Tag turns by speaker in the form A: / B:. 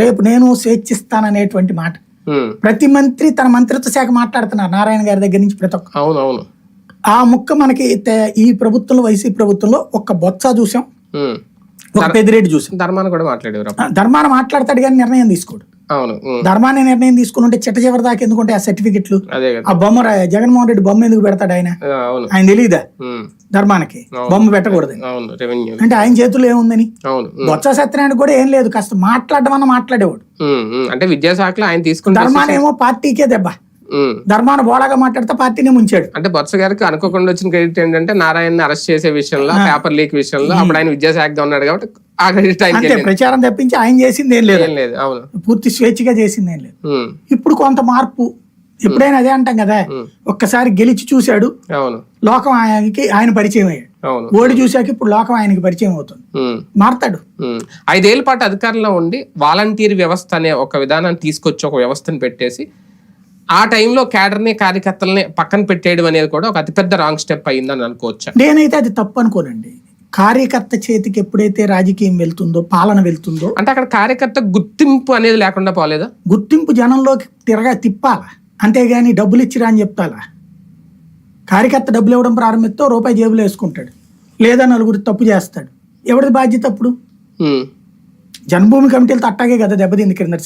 A: రేపు నేను స్వేచ్ఛిస్తాననేటువంటి మాట. ప్రతి మంత్రి తన మంత్రిత్వ శాఖ మాట్లాడుతున్నారు నారాయణ గారి దగ్గర నుంచి ప్రతి ఒక్క ఆ ముక్క మనకి ఈ ప్రభుత్వంలో వైసీపీ ప్రభుత్వంలో ఒక్క బొత్స చూసాం. ఒక పెద్దిరెడ్డి చూసాం.
B: ధర్మాన్ని కూడా మాట్లాడేవారు
A: ధర్మాన మాట్లాడతాడు కానీ నిర్ణయం తీసుకోడు. ధర్మాన్ని నిర్ణయం తీసుకుని ఉంటే చిట్ట చివరి దాకా ఎందుకుంటే ఆ సర్టిఫికెట్లు ఆ బొమ్మ జగన్మోహన్ రెడ్డి బొమ్మ ఎందుకు పెడతాడు ఆయన? ఆయన తెలియదా ధర్మానికి. బొమ్మ పెట్టకూడదు. అంటే ఆయన చేతుల్లో ఏముందని? బొత్స సత్యనారాయణ కూడా ఏం లేదు కాస్త మాట్లాడడం అన్న మాట్లాడేవాడు.
B: అంటే విద్యాశాఖలో ఆయన తీసుకుంటే
A: ధర్మానేమో పార్టీకే దెబ్బ. ధర్మాన బోళగా మాట్లాడితే పార్టీని ముంచాడు.
B: అంటే బొత్స గారికి అనుకోకుండా వచ్చిన క్రెడిట్ ఏంటంటే నారాయణ అరెస్ట్ చేసే విషయంలో పేపర్ లీక్ విషయంలో అప్పుడు ఆయన విద్యాశాఖగా ఉన్నాడు కాబట్టి ఆ క్రెడిట్ వెళ్ళింది.
A: ప్రచారం తప్పించి ఆయన చేసింది ఏం లేదు.
B: లేదు అవును.
A: పూర్తి స్వేచ్ఛగా చేసింది ఏం లేదు. ఇప్పుడు కొంత మార్పు. ఎప్పుడైనా అదే అంటాం కదా. ఒక్కసారి గెలిచి చూశాడు
B: అవును.
A: లోకం ఆయనకి ఆయన పరిచయం అయ్యాడు. ఓడి చూశాక ఇప్పుడు లోకం ఆయనకి పరిచయం అవుతుంది. మారతాడు.
B: ఐదేళ్ళ పాటు అధికారంలో ఉండి వాలంటీర్ వ్యవస్థ అనే ఒక విధానాన్ని తీసుకొచ్చి ఒక వ్యవస్థను పెట్టేసి ఆ టైంలో క్యాడర్ని కార్యకర్తల్ని పక్కన పెట్టేయడం అనేది కూడా ఒక అతిపెద్ద రాంగ్ స్టెప్ అయిందని అనుకోవచ్చా
A: నేనైతే అది తప్పు అనుకోనండి కార్యకర్త చేతికి ఎప్పుడైతే రాజకీయం వెళ్తుందో పాలన వెళ్తుందో
B: అంటే అక్కడ కార్యకర్త గుర్తింపు అనేది లేకుండా పోలేదా?
A: గుర్తింపు జనంలోకి తిరగా తిప్పాల? అంతేగాని డబ్బులు ఇచ్చిరా అని చెప్తాలా కార్యకర్త డబ్బులు ఇవ్వడం ప్రారంభిస్తే రూపాయి జేబులో వేసుకుంటాడు. లేదా నలుగురు తప్పు చేస్తాడు. ఎవరిది బాధ్యత అప్పుడు. జన్మభూమి కమిటీలతో అట్టాగే కదా దెబ్బతింది క్రిందటి